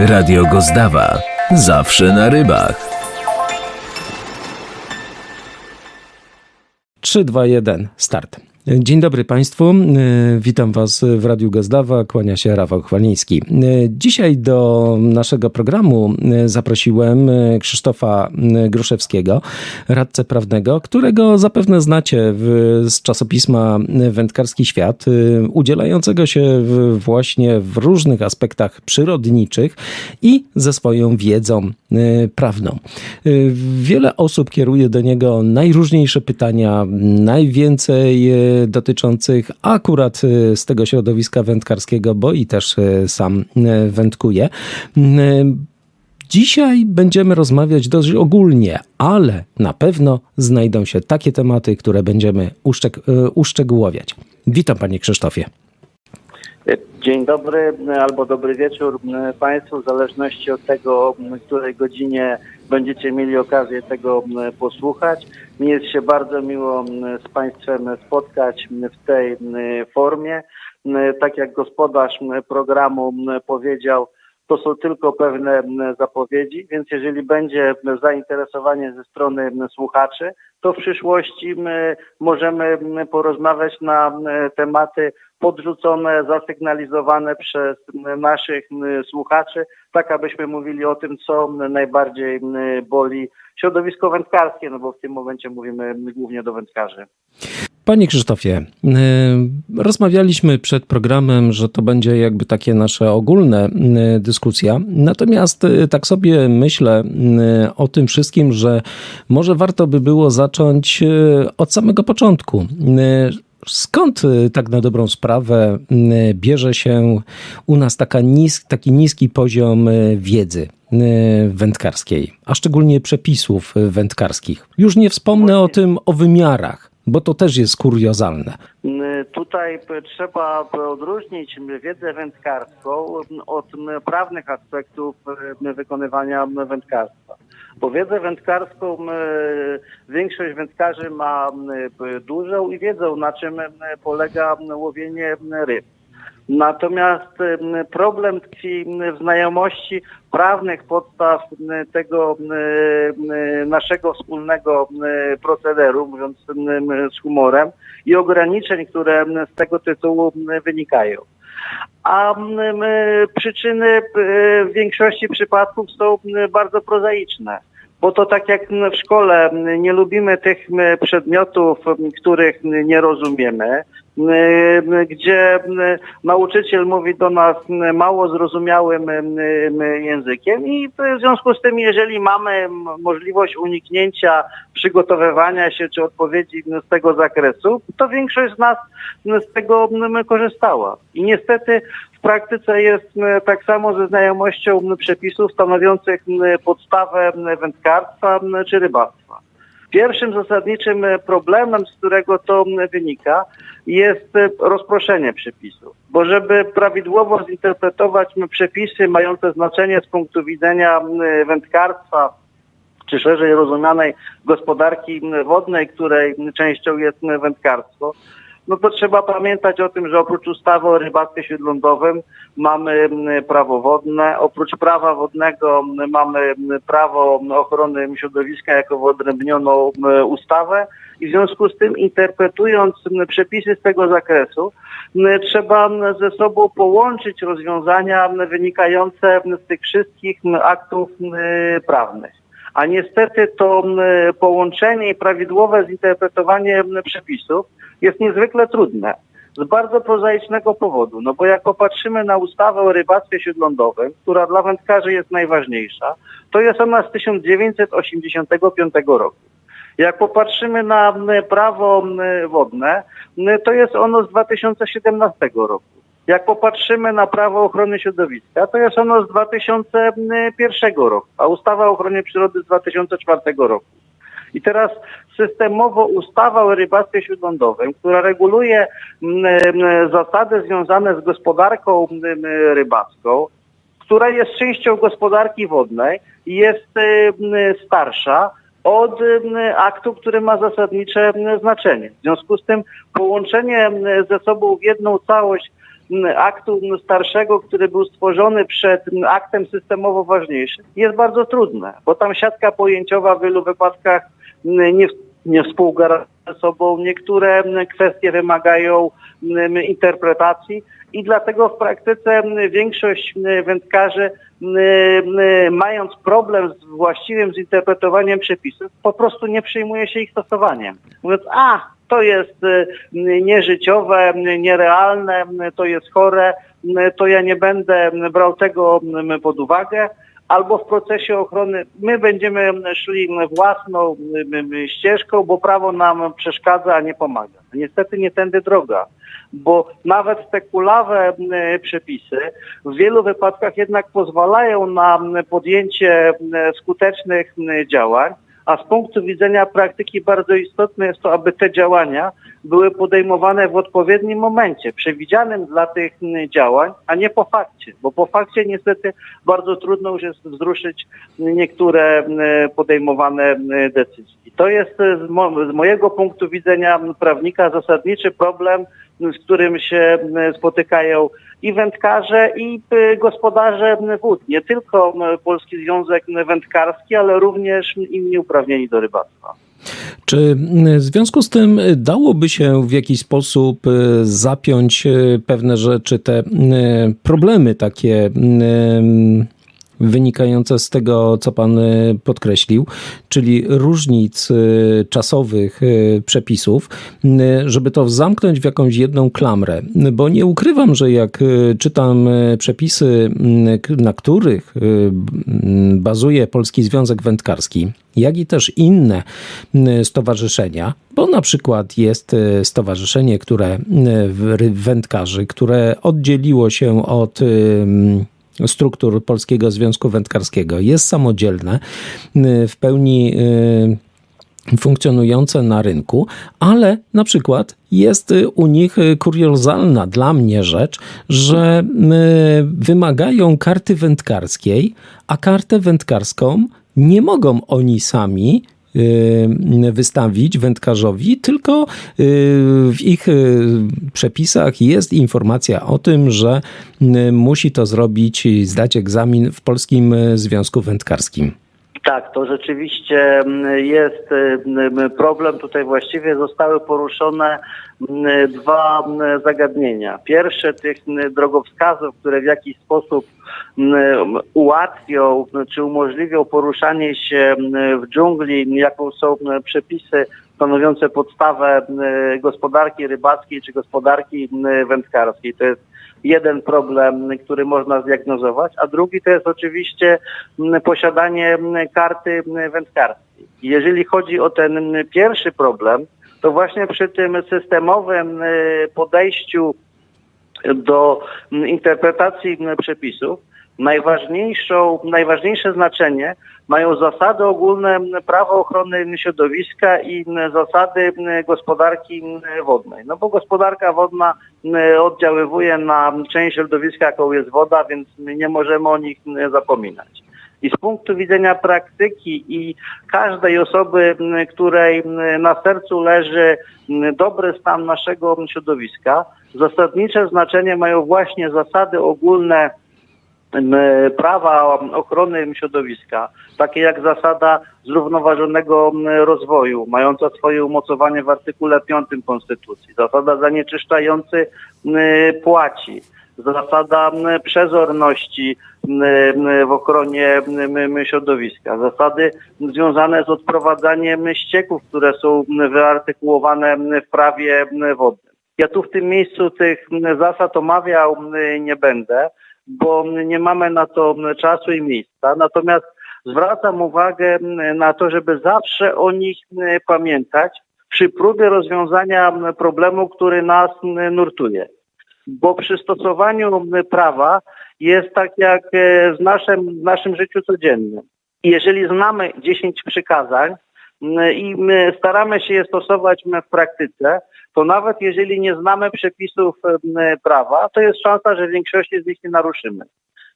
Radio Gozdawa. Zawsze na rybach. 3, 2, 1, start. Dzień dobry Państwu, E, witam Was w Radiu Gazdawa, kłania się Rafał Chwaliński. E, Dzisiaj do naszego programu e, zaprosiłem Krzysztofa Gruszewskiego, radcę prawnego, którego zapewne znacie z czasopisma Wędkarski Świat, udzielającego się właśnie w różnych aspektach przyrodniczych i ze swoją wiedzą prawną. Wiele osób kieruje do niego najróżniejsze pytania, najwięcej dotyczących akurat e, z tego środowiska wędkarskiego, bo i też e, sam e, e, Dzisiaj będziemy rozmawiać dość ogólnie, ale na pewno znajdą się takie tematy, które będziemy uszczeg- uszczegółowiać. Witam Panie Krzysztofie. Dzień dobry albo dobry wieczór Państwu, w zależności od tego, w której godzinie będziecie mieli okazję tego posłuchać. Mi jest się bardzo miło z Państwem spotkać w tej formie. Tak jak gospodarz programu powiedział, to są tylko pewne zapowiedzi, więc jeżeli będzie zainteresowanie ze strony słuchaczy, to w przyszłości możemy porozmawiać na tematy podrzucone, zasygnalizowane przez naszych słuchaczy, tak abyśmy mówili o tym, co najbardziej boli środowisko wędkarskie, no bo w tym momencie mówimy głównie do wędkarzy. Panie Krzysztofie, y, rozmawialiśmy przed programem, że to będzie jakby takie nasze ogólne y, dyskusja. Natomiast y, tak sobie myślę o tym wszystkim, że może warto by było zacząć od samego początku. Skąd tak na dobrą sprawę bierze się u nas taka nis, taki niski poziom wiedzy wędkarskiej, a szczególnie przepisów wędkarskich? Już nie wspomnę o tym, o wymiarach, bo to też jest kuriozalne. Tutaj trzeba odróżnić wiedzę wędkarską od prawnych aspektów wykonywania wędkarstwa. Bo wiedzę wędkarską większość wędkarzy ma dużą i wiedzą, na czym polega łowienie ryb. Natomiast problem tkwi w znajomości prawnych podstaw tego naszego wspólnego procederu, mówiąc z humorem, i ograniczeń, które z tego tytułu wynikają. A przyczyny m, w większości przypadków są bardzo prozaiczne. Bo to tak jak w szkole nie lubimy tych przedmiotów, których nie rozumiemy, gdzie m, nauczyciel mówi do nas mało zrozumiałym językiem i w związku z tym, jeżeli mamy możliwość uniknięcia przygotowywania się czy odpowiedzi z tego zakresu, to większość z nas z tego korzystała. I niestety w praktyce jest tak samo ze znajomością przepisów stanowiących podstawę wędkarstwa czy rybactwa. Pierwszym zasadniczym e, problemem, z którego to wynika, jest e, rozproszenie przepisów. Bo żeby prawidłowo zinterpretować przepisy mające znaczenie z punktu widzenia wędkarstwa, czy szerzej rozumianej gospodarki wodnej, której częścią jest wędkarstwo, no to trzeba pamiętać o tym, że oprócz ustawy o rybactwie śródlądowym mamy prawo wodne, oprócz prawa wodnego mamy prawo ochrony środowiska jako wyodrębnioną ustawę i w związku z tym interpretując przepisy z tego zakresu trzeba ze sobą połączyć rozwiązania wynikające z tych wszystkich aktów prawnych. A niestety to połączenie i prawidłowe zinterpretowanie przepisów jest niezwykle trudne. Z bardzo prozaicznego powodu, no bo jak popatrzymy na ustawę o rybactwie śródlądowym, która dla wędkarzy jest najważniejsza, to jest ona z 1985 roku. Jak popatrzymy na prawo wodne, to jest ono z 2017 roku. Jak popatrzymy na prawo ochrony środowiska, to jest ono z 2001 roku, a ustawa o ochronie przyrody z 2004 roku. I teraz systemowo ustawa o rybactwie śródlądowym, która reguluje m, m, zasady związane z gospodarką m, m, rybacką, która jest częścią gospodarki wodnej i jest y, starsza od aktu, który ma zasadnicze znaczenie. W związku z tym połączenie ze sobą w jedną całość aktu starszego, który był stworzony przed aktem systemowo ważniejszym, jest bardzo trudne, bo tam siatka pojęciowa w wielu wypadkach nie, nie ze sobą. Niektóre kwestie wymagają interpretacji i dlatego w praktyce większość wędkarzy mając problem z właściwym zinterpretowaniem przepisów, po prostu nie przyjmuje się ich stosowaniem. Mówiąc, a to jest nieżyciowe, nierealne, to jest chore, to ja nie będę brał tego pod uwagę, albo w procesie ochrony my będziemy szli własną ścieżką, bo prawo nam przeszkadza, a nie pomaga. Niestety nie tędy droga, bo nawet te kulawe przepisy w wielu wypadkach jednak pozwalają na podjęcie skutecznych działań, a z punktu widzenia praktyki bardzo istotne jest to, aby te działania były podejmowane w odpowiednim momencie, przewidzianym dla tych działań, a nie po fakcie, bo po fakcie niestety bardzo trudno już jest wzruszyć niektóre podejmowane decyzje. To jest z, mo z mojego punktu widzenia prawnika zasadniczy problem, z którym się spotykają i wędkarze, i gospodarze wód. Nie tylko Polski Związek Wędkarski, ale również inni uprawnieni do rybactwa. Czy w związku z tym dałoby się w jakiś sposób zapiąć pewne rzeczy, te problemy takie wynikające z tego, co Pan podkreślił, czyli różnic czasowych przepisów, żeby to zamknąć w jakąś jedną klamrę. Bo nie ukrywam, że jak czytam przepisy, na których bazuje Polski Związek Wędkarski, jak i też inne stowarzyszenia, bo na przykład jest stowarzyszenie, które wędkarzy, które oddzieliło się od struktur Polskiego Związku Wędkarskiego. Jest samodzielne, w pełni funkcjonujące na rynku, ale na przykład jest u nich kuriozalna dla mnie rzecz, że wymagają karty wędkarskiej, a kartę wędkarską nie mogą oni sami wystawić wędkarzowi, tylko w ich przepisach jest informacja o tym, że musi to zrobić, zdać egzamin w Polskim Związku Wędkarskim. Tak, to rzeczywiście jest problem. Tutaj właściwie zostały poruszone dwa zagadnienia. Pierwsze tych drogowskazów, które w jakiś sposób ułatwią czy umożliwią poruszanie się w dżungli, jaką są przepisy stanowiące podstawę gospodarki rybackiej czy gospodarki wędkarskiej. To jest jeden problem, który można zdiagnozować, a drugi to jest oczywiście posiadanie karty wędkarskiej. Jeżeli chodzi o ten pierwszy problem, to właśnie przy tym systemowym podejściu do interpretacji przepisów najważniejszą, najważniejsze znaczenie mają zasady ogólne prawa ochrony środowiska i zasady gospodarki wodnej. No bo gospodarka wodna oddziaływuje na część środowiska, jaką jest woda, więc nie możemy o nich zapominać. I z punktu widzenia praktyki i każdej osoby, której na sercu leży dobry stan naszego środowiska, zasadnicze znaczenie mają właśnie zasady ogólne prawa ochrony środowiska, takie jak zasada zrównoważonego rozwoju, mająca swoje umocowanie w artykule 5 Konstytucji, zasada zanieczyszczający płaci, zasada przezorności w ochronie środowiska, zasady związane z odprowadzaniem ścieków, które są wyartykułowane w prawie wodnym. Ja tu w tym miejscu tych zasad omawiał nie będę, bo nie mamy na to czasu i miejsca. Natomiast zwracam uwagę na to, żeby zawsze o nich pamiętać przy próbie rozwiązania problemu, który nas nurtuje. Bo przy stosowaniu prawa jest tak jak w naszym, w naszym życiu codziennym. Jeżeli znamy 10 przykazań i staramy się je stosować w praktyce, to nawet jeżeli nie znamy przepisów prawa, to jest szansa, że większości z nich nie naruszymy.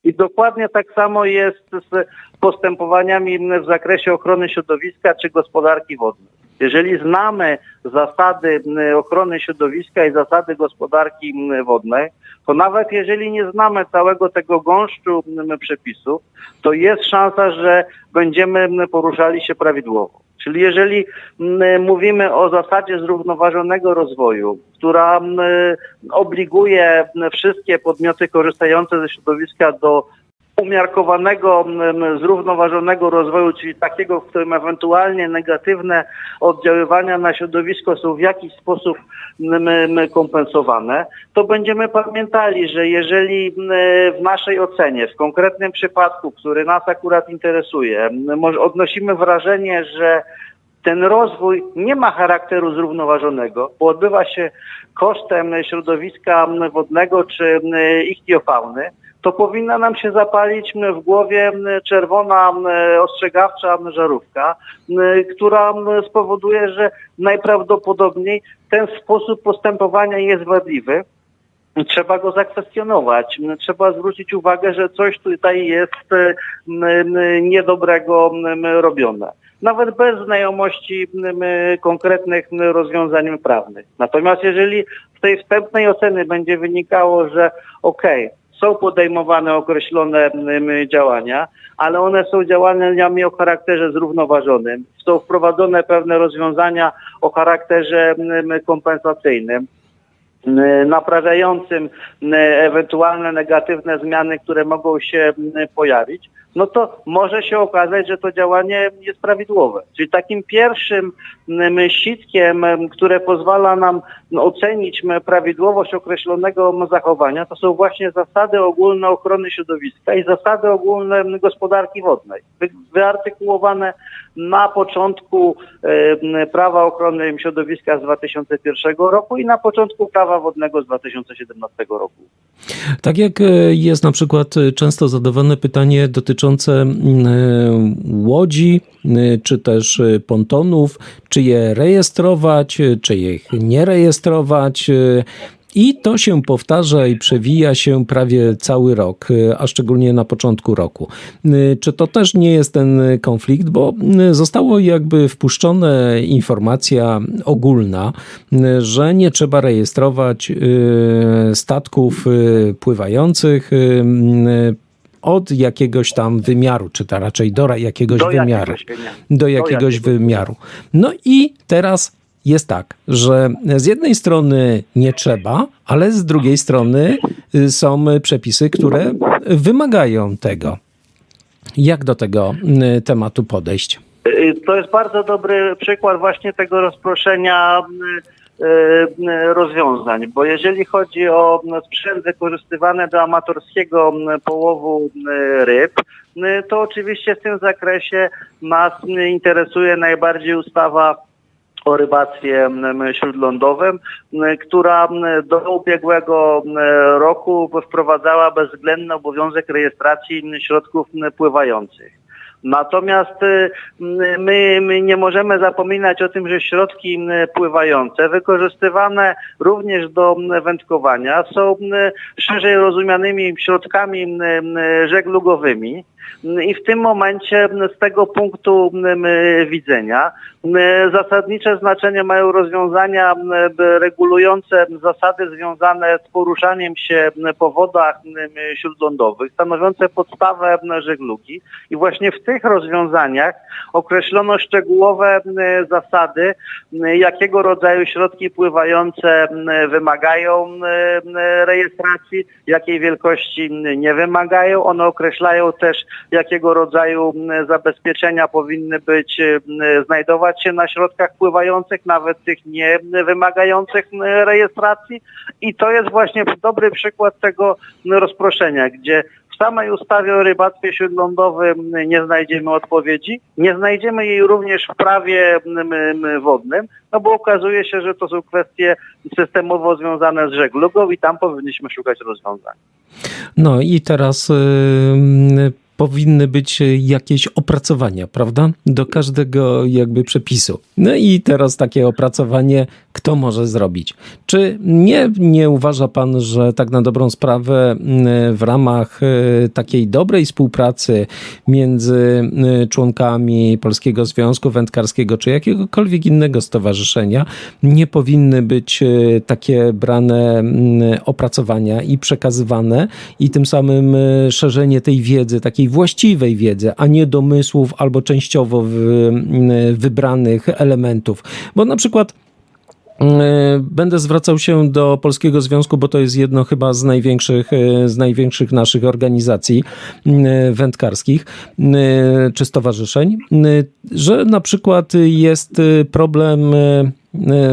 I dokładnie tak samo jest z postępowaniami w zakresie ochrony środowiska czy gospodarki wodnej. Jeżeli znamy zasady ochrony środowiska i zasady gospodarki wodnej, to nawet jeżeli nie znamy całego tego gąszczu przepisów, to jest szansa, że będziemy poruszali się prawidłowo. Czyli jeżeli m, mówimy o zasadzie zrównoważonego rozwoju, która m, obliguje m, wszystkie podmioty korzystające ze środowiska do umiarkowanego, zrównoważonego rozwoju, czyli takiego, w którym ewentualnie negatywne oddziaływania na środowisko są w jakiś sposób kompensowane, to będziemy pamiętali, że jeżeli w naszej ocenie, w konkretnym przypadku, który nas akurat interesuje, odnosimy wrażenie, że ten rozwój nie ma charakteru zrównoważonego, bo odbywa się kosztem środowiska wodnego czy ichtiofauny, to powinna nam się zapalić w głowie czerwona ostrzegawcza żarówka, która spowoduje, że najprawdopodobniej ten sposób postępowania jest wadliwy. Trzeba go zakwestionować. Trzeba zwrócić uwagę, że coś tutaj jest niedobrego robione nawet bez znajomości konkretnych rozwiązań prawnych. Natomiast jeżeli z tej wstępnej oceny będzie wynikało, że okej, okay, są podejmowane określone działania, ale one są działaniami o charakterze zrównoważonym, są wprowadzone pewne rozwiązania o charakterze kompensacyjnym, naprawiającym ewentualne negatywne zmiany, które mogą się pojawić, no to może się okazać, że to działanie jest prawidłowe. Czyli takim pierwszym sitkiem, które pozwala nam ocenić prawidłowość określonego zachowania, to są właśnie zasady ogólne ochrony środowiska i zasady ogólne gospodarki wodnej, wyartykułowane na początku prawa ochrony środowiska z 2001 roku i na początku prawa wodnego z 2017 roku. Tak jak jest na przykład często zadawane pytanie dotyczące łodzi, czy też pontonów, czy je rejestrować, czy ich nie rejestrować. I to się powtarza i przewija się prawie cały rok, a szczególnie na początku roku. Czy to też nie jest ten konflikt, bo zostało jakby wpuszczona informacja ogólna, że nie trzeba rejestrować statków pływających od jakiegoś tam wymiaru, czy to raczej do jakiegoś do wymiaru. Jakiegoś do jakiegoś do jakiegoś wymiaru. No i teraz jest tak, że z jednej strony nie trzeba, ale z drugiej strony są przepisy, które wymagają tego. Jak do tego tematu podejść? To jest bardzo dobry przykład właśnie tego rozproszenia rozwiązań, bo jeżeli chodzi o sprzęt wykorzystywany do amatorskiego połowu ryb, to oczywiście w tym zakresie nas interesuje najbardziej ustawa o rybactwie śródlądowym, która do ubiegłego roku wprowadzała bezwzględny obowiązek rejestracji środków pływających. Natomiast my, my, nie możemy zapominać o tym, że środki pływające, wykorzystywane również do wędkowania, są szerzej rozumianymi środkami żeglugowymi. I w tym momencie z tego punktu widzenia zasadnicze znaczenie mają rozwiązania regulujące zasady związane z poruszaniem się po wodach śródlądowych, stanowiące podstawę żeglugi. I właśnie w tych rozwiązaniach określono szczegółowe zasady, jakiego rodzaju środki pływające wymagają rejestracji, jakiej wielkości nie wymagają. One określają też jakiego rodzaju zabezpieczenia powinny być, znajdować się na środkach pływających, nawet tych nie wymagających rejestracji. I to jest właśnie dobry przykład tego rozproszenia, gdzie w samej ustawie o rybactwie śródlądowym nie znajdziemy odpowiedzi, nie znajdziemy jej również w prawie wodnym, no bo okazuje się, że to są kwestie systemowo związane z żeglugą i tam powinniśmy szukać rozwiązań. No i teraz yy powinny być jakieś opracowania, prawda? Do każdego jakby przepisu. No i teraz takie opracowanie kto może zrobić? Czy nie, nie uważa pan, że tak na dobrą sprawę mm, w ramach e, takiej dobrej współpracy między e, członkami Polskiego Związku Wędkarskiego czy jakiegokolwiek innego stowarzyszenia nie powinny być e, takie brane mm, opracowania i przekazywane i tym samym szerzenie tej wiedzy, takiej właściwej wiedzy, a nie domysłów albo częściowo mm, wybranych elementów. Bo na przykład Będę zwracał się do Polskiego Związku, bo to jest jedno chyba z największych, e, z największych naszych organizacji m, wędkarskich m, czy stowarzyszeń, że na przykład jest e, problem e,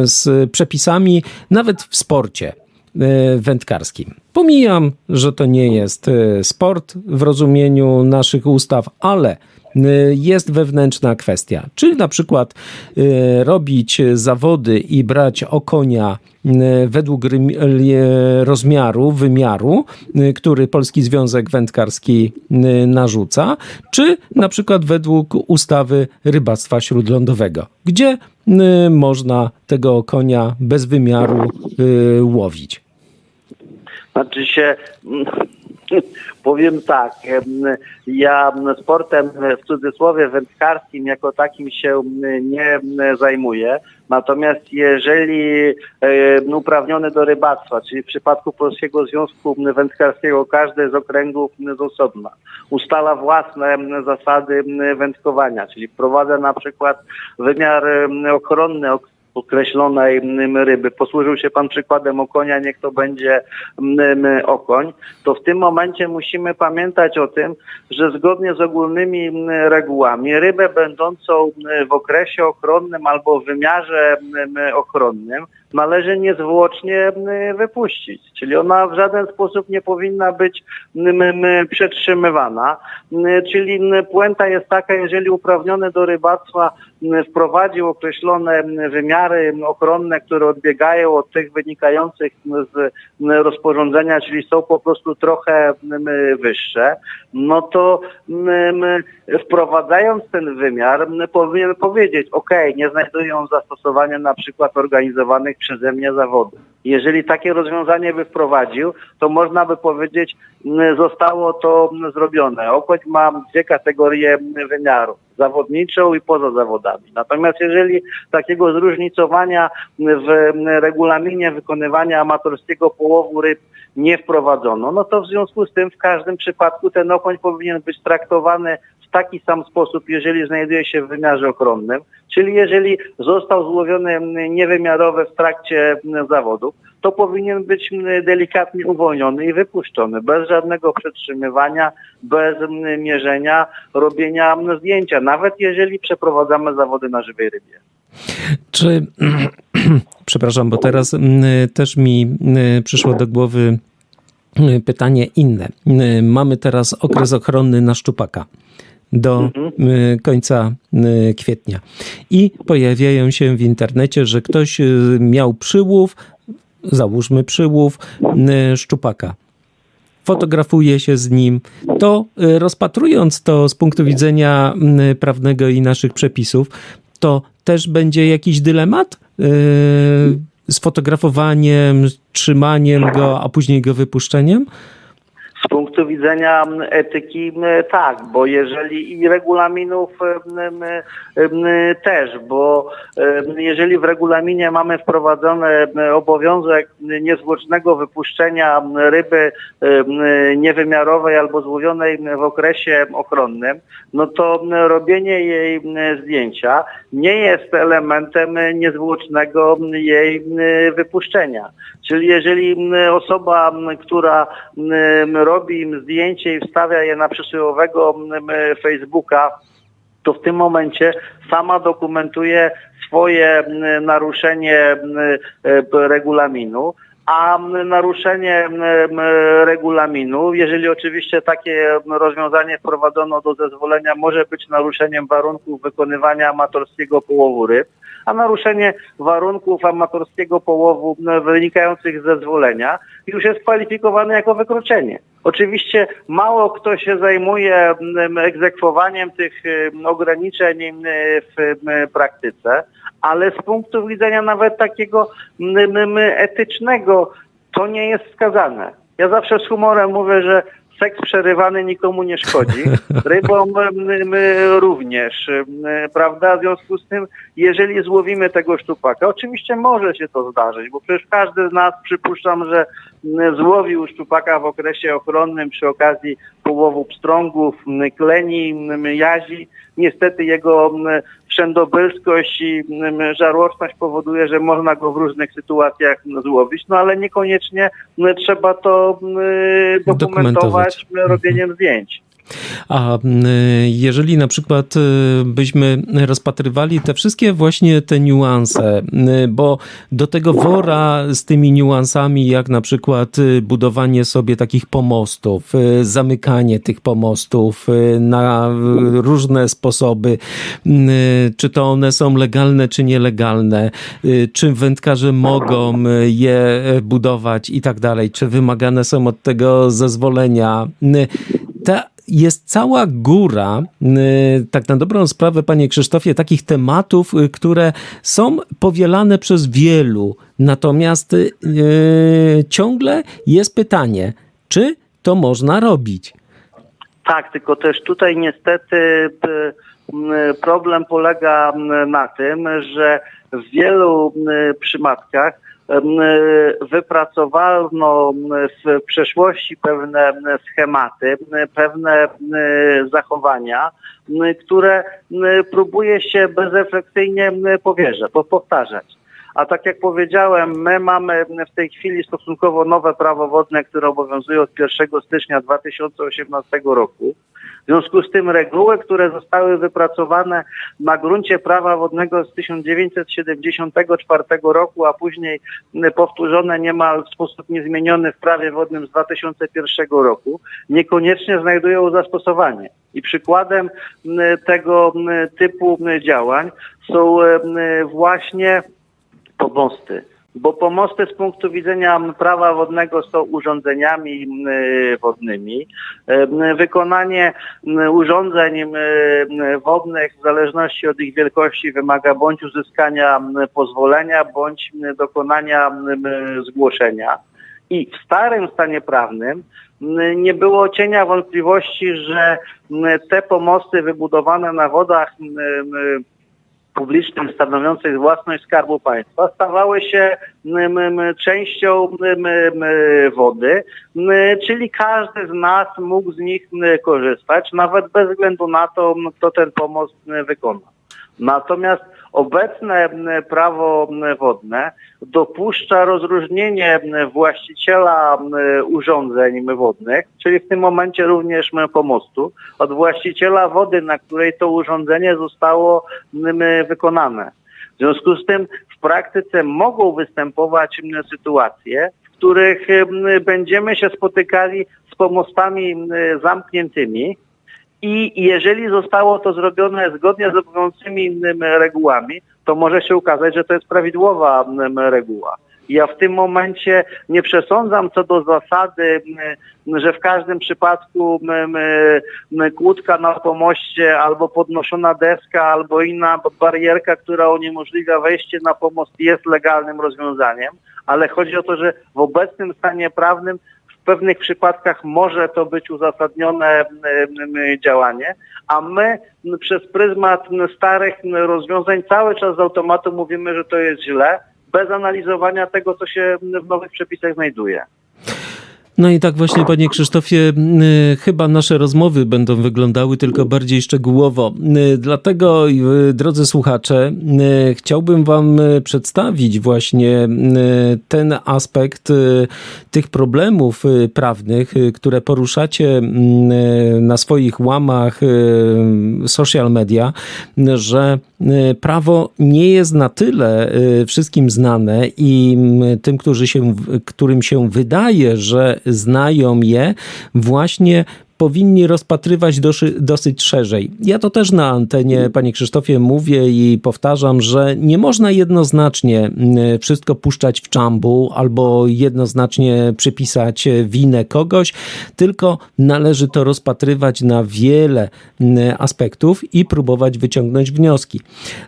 z przepisami nawet w sporcie e, wędkarskim. Pomijam, że to nie jest e, sport w rozumieniu naszych ustaw, ale jest wewnętrzna kwestia. Czy na przykład y, robić zawody i brać o konia y, według y, rozmiaru, wymiaru, y, który Polski Związek Wędkarski y, narzuca, czy na przykład według ustawy rybactwa śródlądowego, gdzie y, można tego konia bez wymiaru y, łowić. Znaczy się, powiem tak, ja sportem w cudzysłowie wędkarskim jako takim się nie zajmuję. Natomiast jeżeli uprawniony do rybactwa, czyli w przypadku Polskiego Związku Wędkarskiego każdy z okręgów z osobna ustala własne zasady wędkowania, czyli wprowadza na przykład wymiar ochronny, określonej mm, ryby. Posłużył się pan przykładem okonia, niech to będzie mm, okoń, to w tym momencie musimy pamiętać o tym, że zgodnie z ogólnymi mm, regułami rybę będącą w okresie ochronnym albo w wymiarze ochronnym należy niezwłocznie wypuścić. Czyli ona w żaden sposób nie powinna być przetrzymywana. Czyli puenta jest taka, jeżeli uprawniony do rybactwa wprowadził określone wymiary ochronne, które odbiegają od tych wynikających z rozporządzenia, czyli są po prostu trochę wyższe, no to wprowadzając ten wymiar powinien powiedzieć, ok, nie znajdują zastosowania na przykład organizowanych przeze mnie zawodów. Jeżeli takie rozwiązanie by wprowadził, to można by powiedzieć, mm, zostało to mm, zrobione. Okoń ma dwie kategorie mm, wymiaru zawodniczą i poza zawodami. Natomiast jeżeli takiego zróżnicowania w regulaminie wykonywania amatorskiego połowu ryb nie wprowadzono, no to w związku z tym w każdym przypadku ten okoń powinien być traktowany w taki sam sposób, jeżeli znajduje się w wymiarze ochronnym, czyli jeżeli został złowiony mm, niewymiarowy w trakcie mm, zawodów, to powinien być mm, delikatnie uwolniony i wypuszczony, bez żadnego przetrzymywania, bez mierzenia, robienia zdjęcia, nawet jeżeli przeprowadzamy zawody na żywej rybie. Czy, przepraszam, bo teraz też mi przyszło do głowy pytanie inne. Mamy teraz okres ochronny na szczupaka do mm, końca mm, kwietnia. I pojawiają się w internecie, że ktoś y, miał przyłów, załóżmy przyłów szczupaka. Fotografuje się z nim, to y, rozpatrując to z punktu widzenia prawnego i naszych przepisów, to też będzie jakiś dylemat y, z fotografowaniem, trzymaniem go, a później go wypuszczeniem? Punktu widzenia mm, etyki mm, tak, bo jeżeli i regulaminów mm, też, bo jeżeli w regulaminie mamy wprowadzony obowiązek niezwłocznego wypuszczenia ryby niewymiarowej albo złowionej w okresie ochronnym, no to robienie jej zdjęcia nie jest elementem niezwłocznego jej wypuszczenia. Czyli jeżeli osoba, która robi im zdjęcie i wstawia je na przysłowiowego Facebooka, to w tym momencie sama dokumentuje swoje naruszenie e, regulaminu, a naruszenie regulaminu, jeżeli oczywiście takie rozwiązanie wprowadzono do zezwolenia, może być naruszeniem warunków wykonywania amatorskiego połowu ryb, a naruszenie warunków amatorskiego połowu wynikających z zezwolenia już jest kwalifikowane jako wykroczenie. Oczywiście mało kto się zajmuje egzekwowaniem tych ograniczeń w praktyce, ale z punktu widzenia nawet takiego etycznego to nie jest wskazane. Ja zawsze z humorem mówię, że seks przerywany nikomu nie szkodzi. Rybom również, prawda? W związku z tym, jeżeli złowimy tego szczupaka, oczywiście może się to zdarzyć, bo przecież każdy z nas przypuszczam, że złowił szczupaka w okresie ochronnym przy okazji połowu pstrągów, kleni, jazi. Niestety jego wszędobylskość i żarłoczność powoduje, że można go w różnych sytuacjach złowić, no ale niekoniecznie trzeba to dokumentować m, robieniem zdjęć. A jeżeli na przykład y, byśmy rozpatrywali te wszystkie właśnie te niuanse, y, bo do tego wora z tymi niuansami, jak na przykład y, budowanie sobie takich pomostów, zamykanie tych pomostów na różne sposoby, czy to one są legalne, czy nielegalne, czy wędkarze mogą je y, budować i tak dalej, czy wymagane są od tego zezwolenia. Y, jest cała góra, y, tak na dobrą sprawę, panie Krzysztofie, takich tematów, y, które są powielane przez wielu. Natomiast y, ciągle jest pytanie, czy to można robić? Tak, tylko też tutaj niestety m, problem polega m, na tym, że w wielu m, przypadkach wypracowano w przeszłości pewne schematy, pewne zachowania, które próbuje się bezrefleksyjnie m, powierza- po- powtarzać. A tak jak powiedziałem, my mamy w tej chwili stosunkowo nowe prawo wodne, które obowiązuje od 1 stycznia 2018 roku. W związku z tym reguły, które zostały wypracowane na gruncie prawa wodnego z 1974 roku, a później powtórzone niemal w sposób niezmieniony w prawie wodnym z 2001 roku, niekoniecznie znajdują zastosowanie. I przykładem tego typu działań są właśnie pomosty. Bo pomosty z punktu widzenia prawa wodnego są urządzeniami m, wodnymi. Em, Wykonanie m, urządzeń m, wodnych w zależności od ich wielkości wymaga bądź uzyskania pozwolenia, bądź dokonania zgłoszenia. I w starym stanie prawnym nie było cienia wątpliwości, że te pomosty wybudowane na wodach publicznym stanowiących własność Skarbu Państwa stawały się częścią wody, czyli każdy z nas mógł z nich korzystać, nawet bez względu na to, kto ten pomost wykona. Natomiast obecne prawo wodne dopuszcza rozróżnienie właściciela urządzeń wodnych, czyli w tym momencie również pomostu, od właściciela wody, na której to urządzenie zostało wykonane. W związku z tym w praktyce mogą występować sytuacje, w których będziemy się spotykali z pomostami zamkniętymi, i jeżeli zostało to zrobione zgodnie z obowiązującymi m, regułami, to może się ukazać, że to jest prawidłowa m, reguła. Ja w tym momencie nie przesądzam co do zasady, m, że w każdym przypadku m, m, kłódka na pomoście albo podnoszona deska albo inna barierka, która uniemożliwia wejście na pomost jest legalnym rozwiązaniem, ale chodzi o to, że w obecnym stanie prawnym pewnych przypadkach może to być uzasadnione m, m, działanie, a my przez pryzmat starych rozwiązań cały czas z automatu mówimy, że to jest źle, bez analizowania tego, co się w nowych przepisach znajduje. No i tak właśnie, panie Krzysztofie, y, chyba nasze rozmowy będą wyglądały tylko bardziej szczegółowo. Y, Dlatego, y, drodzy słuchacze, chciałbym wam przedstawić właśnie ten aspekt tych problemów prawnych, które poruszacie na swoich łamach social media, że prawo nie jest na tyle wszystkim znane i tym, którzy się, którym się wydaje, że znają je, właśnie powinni rozpatrywać doszy, dosyć szerzej. Ja to też na antenie, panie Krzysztofie, mówię i powtarzam, że nie można jednoznacznie mm, wszystko puszczać w czambu albo jednoznacznie przypisać winę kogoś, tylko należy to rozpatrywać na wiele aspektów i próbować wyciągnąć wnioski.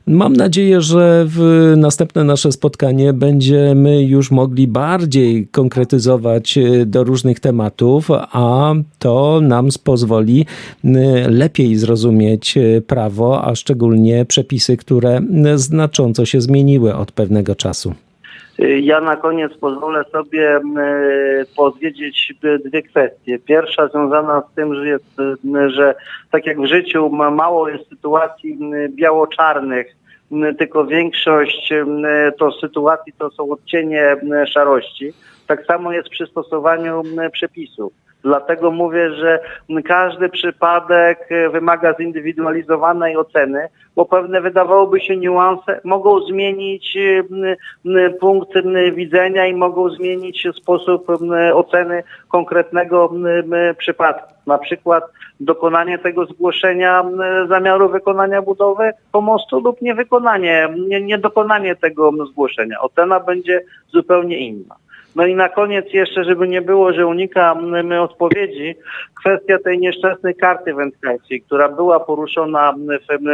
Mam nadzieję, że w następne nasze spotkanie będziemy już mogli bardziej konkretyzować e, do różnych tematów, a to nam pozwoli m, lepiej zrozumieć e, prawo, a szczególnie przepisy, które m, znacząco się zmieniły od pewnego czasu. Ja na koniec pozwolę sobie m, powiedzieć dwie kwestie. Pierwsza związana z tym, że jest, że tak jak w życiu ma- mało jest sytuacji m, biało-czarnych, m, tylko większość to sytuacji to są odcienie szarości. Tak samo jest przy stosowaniu przepisów. Dlatego mówię, że każdy przypadek e, wymaga zindywidualizowanej oceny, bo pewne wydawałoby się niuanse mogą zmienić e, punkt widzenia i mogą zmienić sposób oceny konkretnego przypadku. Na przykład dokonanie tego zgłoszenia zamiaru wykonania budowy pomostu lub niewykonanie, nie, niedokonanie tego zgłoszenia. Ocena będzie zupełnie inna. No i na koniec jeszcze, żeby nie było, że unikam m, odpowiedzi, kwestia tej nieszczęsnej karty wędkarskiej, która była poruszona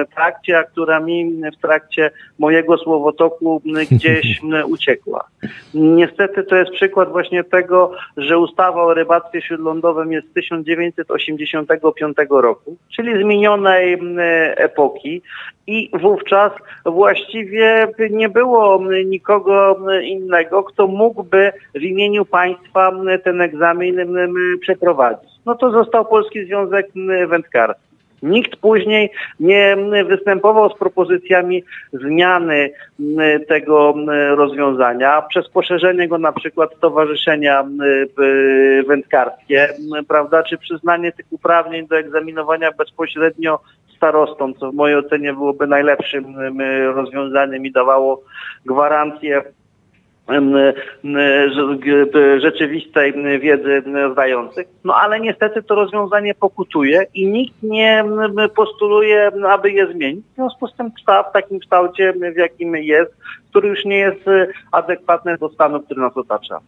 w trakcie, a która mi w trakcie mojego słowotoku gdzieś uciekła. Niestety to jest przykład właśnie tego, że ustawa o rybactwie śródlądowym jest z 1985 roku, czyli z minionej m, epoki i wówczas właściwie nie było nikogo innego, kto mógłby w imieniu państwa ten egzamin przeprowadzić. No to został Polski Związek Wędkarski. Nikt później nie występował z propozycjami zmiany tego rozwiązania przez poszerzenie go na przykład stowarzyszenia wędkarskie, prawda, czy przyznanie tych uprawnień do egzaminowania bezpośrednio starostom, co w mojej ocenie byłoby najlepszym rozwiązaniem i dawało gwarancję rzeczywistej wiedzy zdających. No ale niestety to rozwiązanie pokutuje i nikt nie postuluje, aby je zmienić. W związku z tym w takim kształcie, w jakim jest, który już nie jest e, adekwatny do stanu, który nas otacza.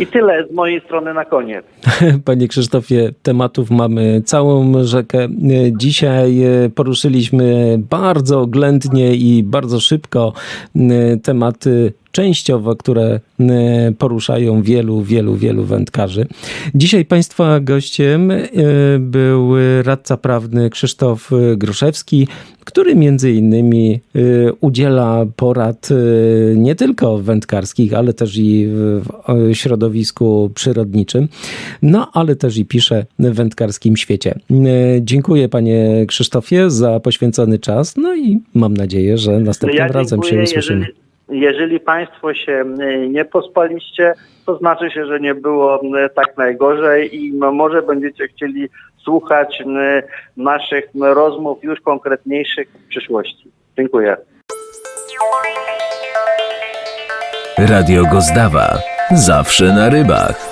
I tyle z mojej strony na koniec. Panie Krzysztofie, tematów mamy całą rzekę. Dzisiaj e, poruszyliśmy bardzo oględnie i bardzo szybko e, tematy częściowo, które e, poruszają wielu, wielu, wielu wędkarzy. Dzisiaj Państwa gościem e, był radca prawny Krzysztof Gruszewski, który między innymi e, udziela porad nie tylko wędkarskich, ale też i w środowisku przyrodniczym, no ale też i pisze w wędkarskim świecie. Dziękuję Panie Krzysztofie za poświęcony czas, no i mam nadzieję, że następnym razem się usłyszymy. Jeżeli, jeżeli Państwo się nie pospaliście, to znaczy się, że nie było tak najgorzej i może będziecie chcieli słuchać naszych rozmów już konkretniejszych w przyszłości. Dziękuję. Radio Gozdawa. Zawsze na rybach.